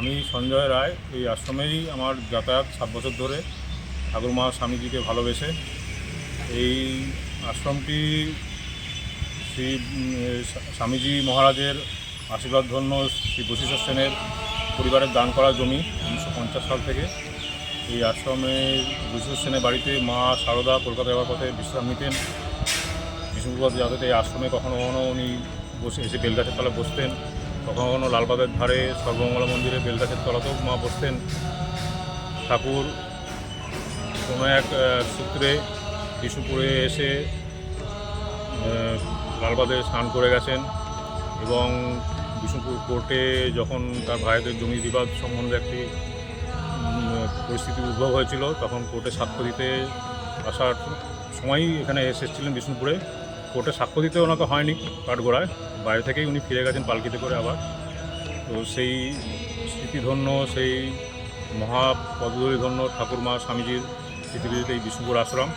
আমি সঞ্জয় রায়, এই আশ্রমেই আমার যাতায়াত সাত বছর ধরে। ঠাকুর মা স্বামীজিকে ভালোবেসে। এই আশ্রমটি শ্রী স্বামীজি মহারাজের আশীর্বাদ ধন্য শ্রী বশিষ্ঠ সেনের পরিবারের দান করা জমি উনিশশো পঞ্চাশ সাল থেকে। এই আশ্রমে বশিষ্ঠ সেনের বাড়িতে মা সারদা কলকাতা যাওয়ার পথে বিশ্রাম নিতেন। বিষ্ণুপ্রসাদ যাদব এই আশ্রমে কখনো কখনো উনি বসে, এসে বেলগাছের তলায় বসতেন। কখনো কখনো লালবাগের ধারে সর্বমঙ্গলা মন্দিরে বেলগাছের তলাতেও মা বসতেন। ঠাকুর কোনো এক সূত্রে বিষ্ণুপুরে এসে লালবাদে স্নান করে গেছেন এবং বিষ্ণুপুর কোর্টে যখন তার ভাইদের জমি বিবাদ সম্বন্ধে একটি পরিস্থিতি উদ্ভব হয়েছিল, তখন কোর্টে সাক্ষ্য দিতে আসার সময়ই এখানে এসেছিলেন বিষ্ণুপুরে। কোর্টে সাক্ষ্য দিতে ওনাকে হয়নি কাঠগোড়ায়। বাইরে থেকেই উনি ফিরে গেছেন পালকিতে করে আবার। তো সেই স্মৃতিধন্য, সেই মহাপদধূলিধন্য ঠাকুরমা স্বামীজির স্মৃতিবিদিত এই বিষ্ণুপুর আশ্রম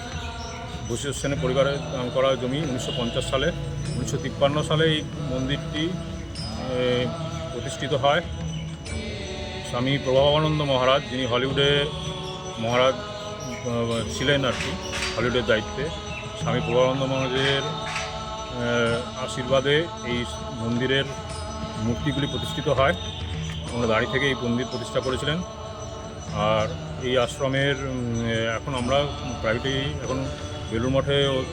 বশিষ্ঠ সেনের পরিবারের দান করা জমি উনিশশো পঞ্চাশ সালে, উনিশশো তিপ্পান্ন সালে এই মন্দিরটি প্রতিষ্ঠিত হয়। স্বামী প্রভাবানন্দ মহারাজ, যিনি হলিউডে মহারাজ ছিলেন আর কি, হলিউডের দায়িত্বে, স্বামী প্রভাবানন্দ মহারাজের আশীর্বাদে এই মন্দিরের মূর্তিগুলি প্রতিষ্ঠিত হয়। ওনার দাঁড়ি থেকে এই মন্দির প্রতিষ্ঠা করেছিলেন। আর এই আশ্রমের এখন আমরা প্রাইভেটেই এখন বেলুর মঠে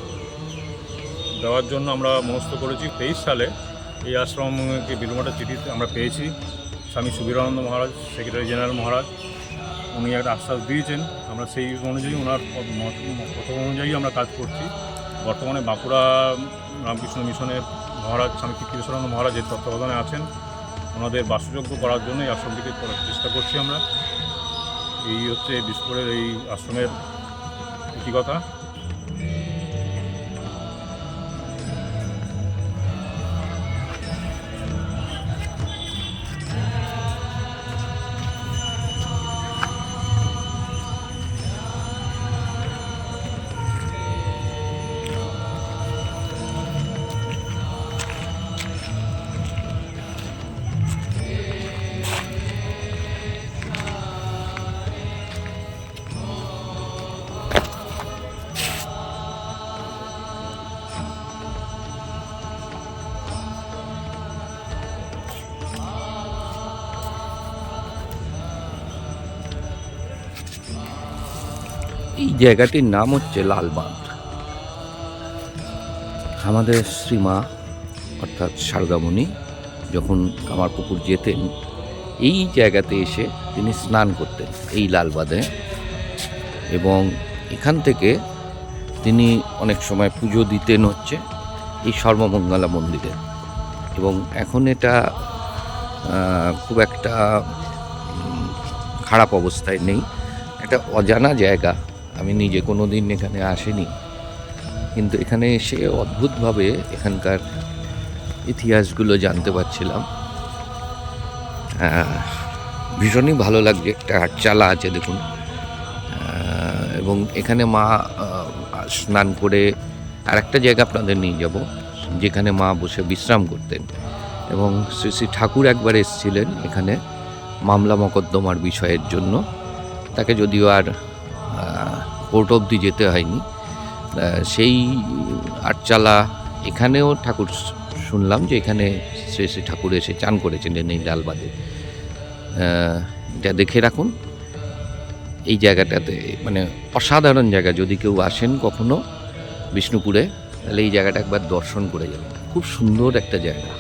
দেওয়ার জন্য আমরা মনস্থ করেছি। তেইশ সালে এই আশ্রমকে বেলুর মঠের চিঠি আমরা পেয়েছি। স্বামী সুবীরানন্দ মহারাজ সেক্রেটারি জেনারেল মহারাজ, উনি একটা আশ্বাস দিয়েছেন। আমরা সেই অনুযায়ী ওনার মত- অনুযায়ী আমরা কাজ করছি। বর্তমানে বাঁকুড়া রামকৃষ্ণ মিশনের মহারাজ স্বামী কীর্তিশানন্দ মহারাজের তত্ত্বাবধানে আছেন, ওনাদের বাসযোগ্য করার জন্য এই আশ্রমটিকে করার চেষ্টা করছি আমরা। এই হচ্ছে বিষ্ণুপুরের এই আশ্রমের ইতিকথা জায়গাটির নাম হচ্ছে লালবাঁধ। আমাদের শ্রীমা, অর্থাৎ শারদামণি, যখন কামারপুকুর যেতেন, এই জায়গাতে এসে তিনি স্নান করতেন এই লালবাঁধে এবং এখান থেকে তিনি অনেক সময় পুজো দিতেন হচ্ছে এই সর্বমঙ্গলা মন্দিরে। এবং এখন এটা খুব একটা খারাপ অবস্থায় নেই। একটা অজানা জায়গা আমি নিজে কোনো দিন এখানে আসিনি। কিন্তু এখানে এসে অদ্ভুতভাবে এখানকার ইতিহাসগুলো জানতে পারছিলাম। ভীষণই ভালো লাগছে। একটা চালা আছে, দেখুন। এবং এখানে মা স্নান করে আর একটা জায়গা আপনাদের নিয়ে যাব, যেখানে মা বসে বিশ্রাম করতেন। এবং শ্রী শ্রী ঠাকুর একবার এসেছিলেন এখানে মামলা মকদ্দমার বিষয়ের জন্য। তাকে যদিও আর কোর্ট অবধি যেতে হয়নি। সেই আটচালা এখানেও ঠাকুর শুনলাম যে এখানে শ্রী শ্রী ঠাকুর এসে চান করেছিলেন এই লালবাদে এটা দেখে রাখুন। এই জায়গাটাতে মানে অসাধারণ জায়গা। যদি কেউ আসেন কখনো বিষ্ণুপুরে, তাহলে এই জায়গাটা একবার দর্শন করে যাবেন। খুব সুন্দর একটা জায়গা।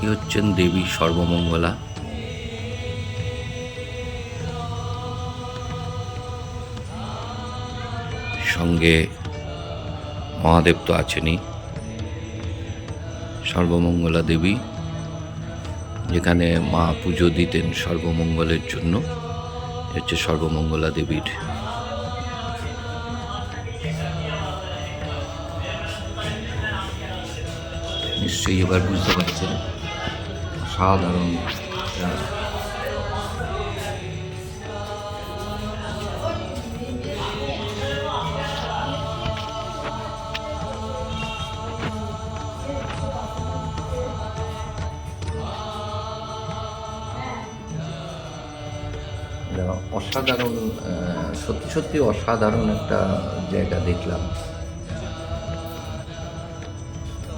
এই হচ্ছেন দেবী সর্বমঙ্গলা। সঙ্গে মহাদেব তো আছেনই। সর্বমঙ্গলা দেবী, যেখানে মা পুজো দিতেন সর্বমঙ্গলের জন্য হচ্ছে সর্বমঙ্গলা দেবীর। নিশ্চয়ই এবার বুঝতে পারছেন। অসাধারণ অসাধারণ সত্যি সত্যি অসাধারণ একটা জায়গা দেখলাম।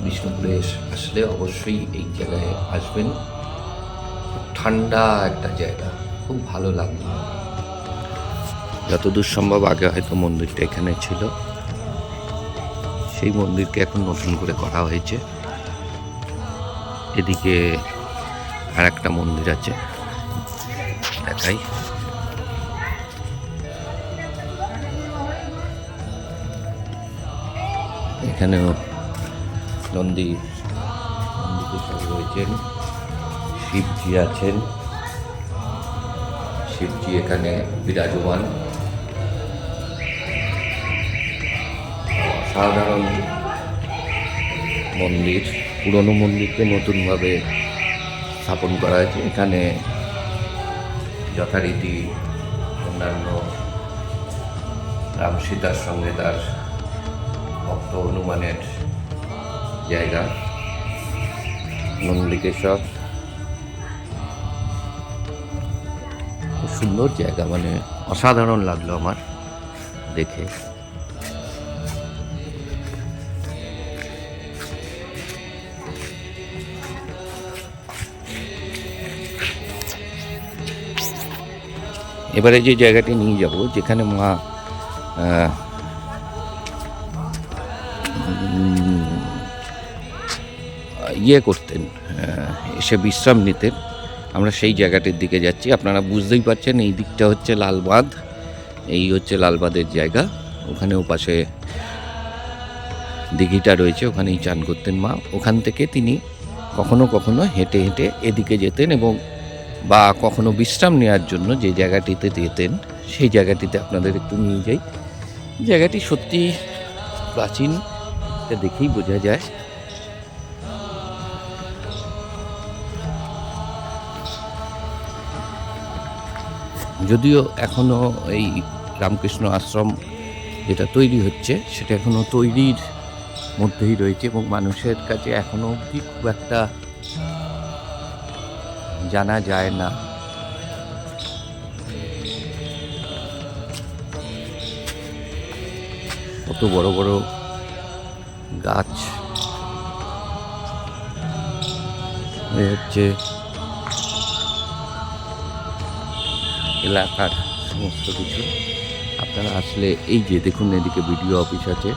বিষ্ণুপুরে আসলে অবশ্যই এই জায়গায় আসবেন। ঠান্ডা একটা জায়গা। খুব ভালো লাগল। যতদূর সম্ভব আগে হয়তো মন্দিরটা এখানে ছিল। সেই মন্দিরকে এখন নতুন করে করা হয়েছে। এদিকে আর একটা মন্দির আছে। দেখাই। এখানেও নন্দী নন্দীকেশ্বর রয়েছেন শিবজি আছেন। শিবজি এখানে বিরাজমান। সাধারণ মন্দির, পুরনো মন্দিরকে নতুনভাবে স্থাপন করা হয়েছে। এখানে যথারীতি অন্যান্য রাম সীতার সঙ্গে তার ভক্ত হনুমানের জায়গা। নন্দিকেশ্বর সুন্দর জায়গা মানে অসাধারণ লাগল আমার দেখে। এবারে যে জায়গাটি নিয়ে যাব, যেখানে মা ইয়ে করতেন এসে বিশ্রাম নিতেন। আমরা সেই জায়গাটির দিকে যাচ্ছি। আপনারা বুঝতেই পারছেন, এই দিকটা হচ্ছে লালবাঁধ। এই হচ্ছে লালবাঁধের জায়গা। ওখানে পাশে দিঘিটা রয়েছে, ওখানেই চান করতেন মা। ওখান থেকে তিনি কখনো কখনো হেঁটে হেঁটে এদিকে যেতেন এবং বা কখনো বিশ্রাম নেওয়ার জন্য যে জায়গাটিতে যেতেন, সেই জায়গাটিতে আপনাদের একটু নিয়ে যাই। জায়গাটি সত্যি প্রাচীন, এটা দেখেই বোঝা যায়। যদিও এখনও এই রামকৃষ্ণ আশ্রম যেটা তৈরি হচ্ছে, সেটা এখনও তৈরির মধ্যেই রয়েছে এবং মানুষের কাছে এখনও অবধি খুব একটা জানা যায় না। কত বড় বড় গাছ। হচ্ছে এলাকার সমস্ত কিছু। আপনারা আসলে এই যে দেখুন এদিকে বিডিও অফিস আছে,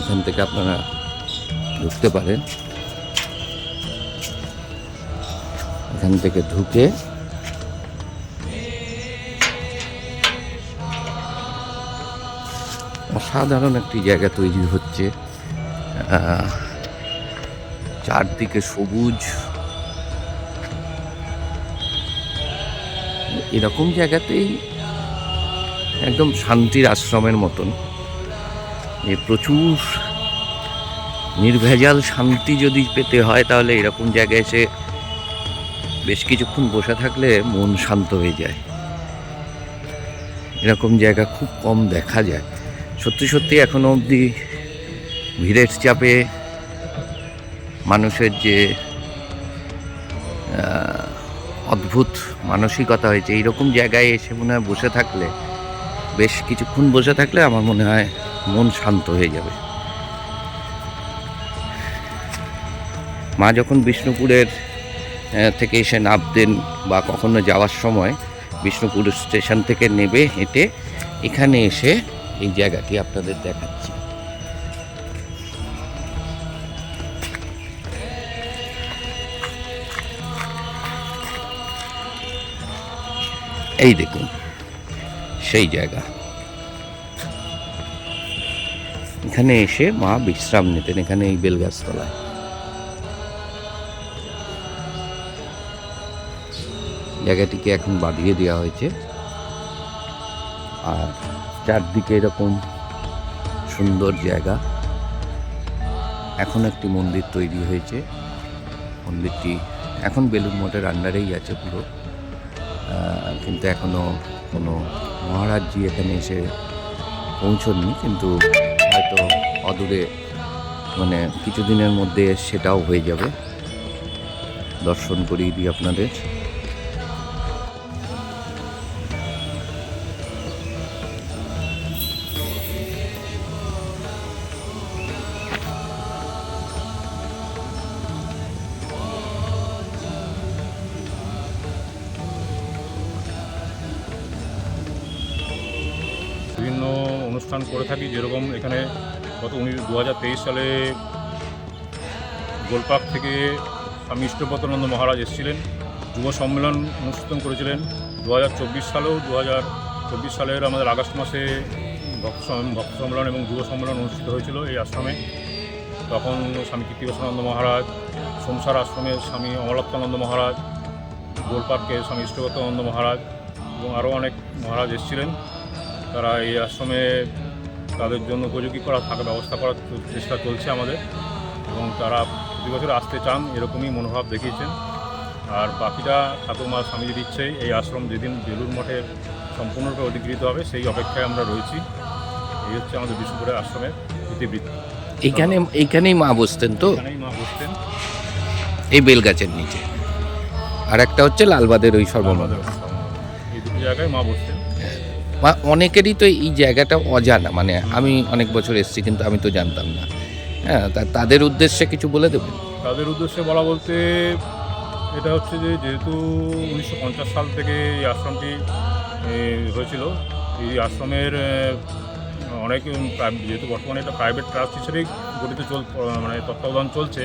এখান থেকে আপনারা ঢুকতে পারেন। এখান থেকে ঢুকে অসাধারণ একটি জায়গা তৈরি হচ্ছে। চারদিকে সবুজ এরকম জায়গাতেই একদম শান্তির আশ্রমের মতন। যে প্রচুর নির্ভেজাল শান্তি যদি পেতে হয়, তাহলে এরকম জায়গায় এসে বেশ কিছুক্ষণ বসে থাকলে মন শান্ত হয়ে যায়। এরকম জায়গা খুব কম দেখা যায়। সত্যি সত্যি এখনও অবধি ভিড়ের চাপে মানুষের যে অদ্ভুত মানসিকতা হয়েছে, এইরকম জায়গায় এসে মনে হয় বসে থাকলে, বেশ কিছুক্ষণ বসে থাকলে আমার মনে হয় মন শান্ত হয়ে যাবে। মা যখন বিষ্ণুপুরের থেকে এসে নামতেন বা কখনো যাওয়ার সময় বিষ্ণুপুর স্টেশন থেকে নেবে হেঁটে, এখানে এসে এই জায়গাটি আপনাদের দেখাচ্ছি। এই দেখুন, সেই জায়গা। এখানে এসে মা বিশ্রাম নিতেন এখানে এই বেলগাছতলায়। জায়গাটিকে এখন বাঁধিয়ে দেওয়া হয়েছে। আর চারদিকে এরকম সুন্দর জায়গা। এখন একটি মন্দির তৈরি হয়েছে। মন্দিরটি এখন বেলুন মঠের আন্ডারেই আছে পুরো। কিন্তু এখনও কোনো মহারাজজি এখানে এসে পৌঁছননি, কিন্তু হয়তো অদূরে মানে কিছুদিনের মধ্যে সেটাও হয়ে যাবে। দর্শন করিয়ে দিই আপনাদের। করে থাকি, যেরকম এখানে গত উনিশ দু সালে গোলপাক থেকে স্বামী ইষ্টপতানন্দ মহারাজ এসেছিলেন, যুব সম্মেলন অনুষ্ঠিত করেছিলেন। দু হাজার চব্বিশ সালেও দু চব্বিশ সালের আমাদের আগস্ট মাসে ভক্ত ভক্ত সম্মেলন এবং যুব সম্মেলন অনুষ্ঠিত হয়েছিল এই আশ্রমে। তখন স্বামী কীর্তিবাসানন্দ মহারাজ, সংসার আশ্রমের স্বামী অমলাত্মানন্দ মহারাজ গোলপার্কে স্বামী ইষ্টগতানন্দ মহারাজ এবং আরও অনেক মহারাজ এসেছিলেন। তারা এই আশ্রমে তাদের জন্য উপযোগী করা থাকা ব্যবস্থা করার চেষ্টা চলছে আমাদের। এবং তারা প্রতি বছর আসতে চান এরকমই মনোভাব দেখিয়েছেন। আর বাকিটা ঠাকুরমা স্বামীজির ইচ্ছেই এই আশ্রম যেদিন বেলুর মঠে সম্পূর্ণরূপে অধিকৃত হবে সেই অপেক্ষায় আমরা রয়েছি। এই হচ্ছে আমাদের বিষ্ণুপুরের আশ্রমের ইতিবৃত্তি। এইখানে এইখানেই মা বসতেন তো? এখানেই মা বসতেন। এই বেলগাছের নিচে। আর একটা হচ্ছে লালবাদের ওই সর্বমঙ্গল আমাদের এই দুটো জায়গায় মা বসতেন। অনেকেরই তো এই জায়গাটা অজানা মানে আমি অনেক বছর এসেছি কিন্তু আমি তো জানতাম না। হ্যাঁ তা তাদের উদ্দেশ্যে কিছু বলে দেবেন? তাদের উদ্দেশ্যে বলা বলতে এটা হচ্ছে যে যেহেতু উনিশশো পঞ্চাশ সাল থেকে এই আশ্রমটি হয়েছিল, এই আশ্রমের অনেক যেহেতু বর্তমানে এটা প্রাইভেট ট্রাস্ট হিসেবেই গঠিত চল মানে তত্ত্বাবধান চলছে,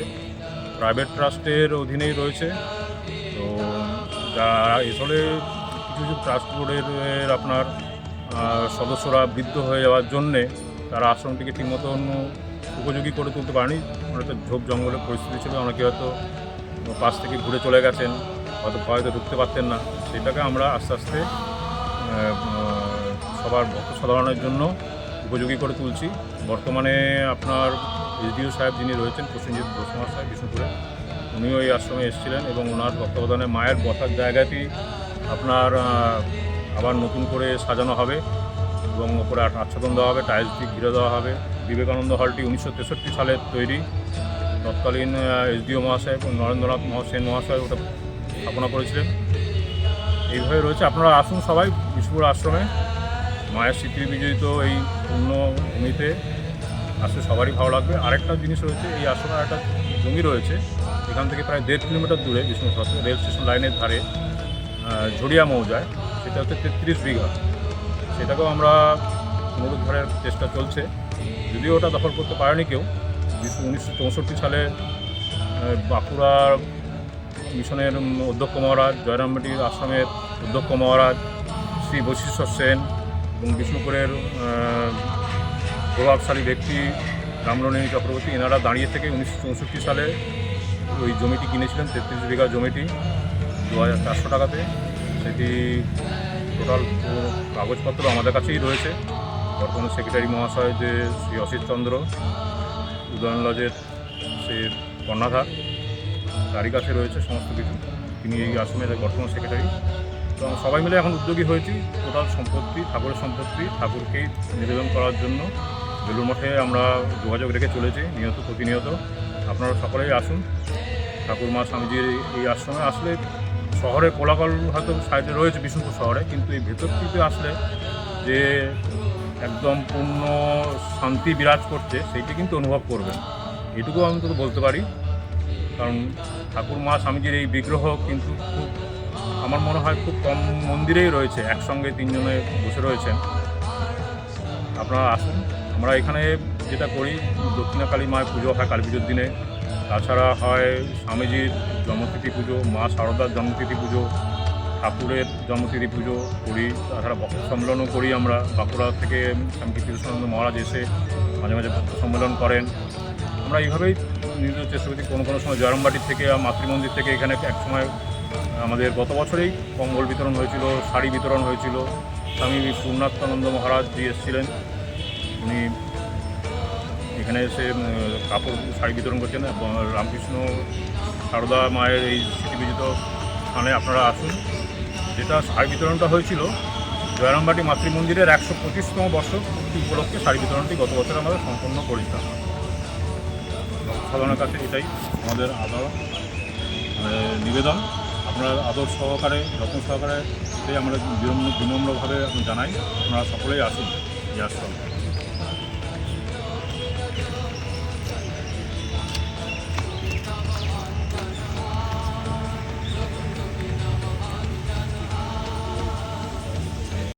প্রাইভেট ট্রাস্টের অধীনেই রয়েছে। তো যারা এসলে কিছু কিছু ট্রাস্ট বোর্ডের আপনার সদস্যরা বৃদ্ধ হয়ে যাওয়ার জন্যে তারা আশ্রমটিকে ঠিক মতন উপযোগী করে তুলতে পারেনি। হয়তো ঝোপ জঙ্গলের পরিস্থিতি ছিল, অনেকে হয়তো পাশ থেকে ঘুরে চলে গেছেন, হয়তো ভয়তে ঢুকতে পারতেন না। সেটাকে আমরা আস্তে আস্তে সবার ভক্ত সাধারণের জন্য উপযোগী করে তুলছি। বর্তমানে আপনার এসডিও সাহেব যিনি রয়েছেন, প্রসেনজিৎ ঘোষ মহাশয় বিষ্ণুপুরে, উনিও এই আশ্রমে এসেছিলেন এবং ওনার তত্ত্বাবধানে মায়ের বসার জায়গাটি আপনার আবার নতুন করে সাজানো হবে এবং ওপরে আচ্ছাদন দেওয়া হবে টাইলস দিয়ে ঘিরে দেওয়া হবে। বিবেকানন্দ হলটি উনিশশো তেষট্টি সালের তৈরি। তৎকালীন এসডিও মহাশয় এবং নরেন্দ্রনাথ মহা- সেন মহাশয় ওটা স্থাপনা করেছিলেন। এইভাবে রয়েছে। আপনারা আসুন সবাই বিষ্ণুপুর আশ্রমে। মায়ের স্মৃতি বিজড়িত এই পূর্ণ ভূমিতে আসলে সবারই ভালো লাগবে। আরেকটা জিনিস রয়েছে, এই আশ্রমের একটা জমি রয়েছে। এখান থেকে প্রায় দেড় কিলোমিটার দূরে বিষ্ণুপুর রেল স্টেশন লাইনের ধারে ঝড়িয়া মৌজায়। সেটা হচ্ছে তেত্রিশ বিঘা। সেটাকেও আমরা পুনরুদ্ধারের চেষ্টা চলছে। যদিও ওটা দখল করতে পারেনি কেউ। উনিশশো চৌষট্টি সালে বাঁকুড়ার মিশনের অধ্যক্ষ মহারাজ জয়রামবাটির আশ্রমের অধ্যক্ষ মহারাজ, শ্রী বশিষ্ঠ সেন এবং বিষ্ণুপুরের প্রভাবশালী ব্যক্তি রামরণী চক্রবর্তী, এনারা দাঁড়িয়ে থেকে উনিশশো চৌষট্টি সালে ওই জমিটি কিনেছিলেন, তেত্রিশ বিঘা জমিটি, দু হাজার চারশো টাকাতে। সেটি টোটাল কাগজপত্র আমাদের কাছেই রয়েছে। বর্তমানে সেক্রেটারি মহাশয় যে শ্রী অসিত চন্দ্র, উদয়ন লজের সে কর্ণাধার তারই কাছে রয়েছে সমস্ত কিছু। তিনি এই আশ্রমের বর্তমান সেক্রেটারি আমরা সবাই মিলে এখন উদ্যোগী হয়েছি টোটাল সম্পত্তি, ঠাকুরের সম্পত্তি ঠাকুরকেই নিবেদন করার জন্য। বেলুর মঠে আমরা যোগাযোগ রেখে চলেছি নিয়ত প্রতিনিয়ত। আপনারা সকলেই আসুন। ঠাকুর মা স্বামীজির এই আশ্রমে আসলে শহরে কোলাকল হয়তো সাইডে রয়েছে বিষ্ণুপুর শহরে, কিন্তু এই ভেতর থেকে আসলে যে একদম পূর্ণ শান্তি বিরাজ করছে, সেইটি কিন্তু অনুভব করবেন এটুকু আমি তো বলতে পারি। কারণ ঠাকুর মা স্বামীজির এই বিগ্রহ কিন্তু খুব, আমার মনে হয় খুব কম মন্দিরেই রয়েছে, একসঙ্গে তিনজনে বসে রয়েছেন। আপনারা আসুন। আমরা এখানে যেটা করি দক্ষিণা কালী মায়ের পুজো হয় কালী পুজোর দিনে। তাছাড়া হয় স্বামীজির জন্মতিথি পুজো, মা শারদার জন্মতিথি পুজো, ঠাকুরের জন্মতিথি পুজো করি। তাছাড়া ভক্ত সম্মেলনও করি আমরা। বাঁকুড়া থেকে স্বামী কৃষ্ণানন্দ মহারাজ এসে মাঝে মাঝে ভক্ত সম্মেলন করেন। আমরা এইভাবেই নিজেদের চেষ্টা করছি। কোনো কোনো সময় জয়রামবাটির থেকে মাতৃমন্দির থেকে এখানে এক সময় আমাদের গত বছরেই কম্বল বিতরণ হয়েছিল, শাড়ি বিতরণ হয়েছিল। স্বামী পূর্ণাত্মানন্দ মহারাজ জি এসেছিলেন। উনি এখানে এসে কাপড় শাড়ি বিতরণ করছেন রামকৃষ্ণ সারদা মায়ের এই স্মৃতিবিজিত স্থানে আপনারা আসুন। যেটা শাড়ি বিতরণটা হয়েছিল, জয়রামবাটি মাতৃমন্দিরের একশো পঁচিশতম বর্ষ পূর্তি উপলক্ষে শাড়ি বিতরণটি গত বছর আমরা সম্পন্ন করেছিলাম। সাধারণের কাছে এটাই আমাদের আদর মানে নিবেদন। আপনারা আদর সহকারে, যত্ন সহকারে আমরা বিনম্র বিনম্রভাবে জানাই। আপনারা সকলেই আসুন এই আশ্রমে।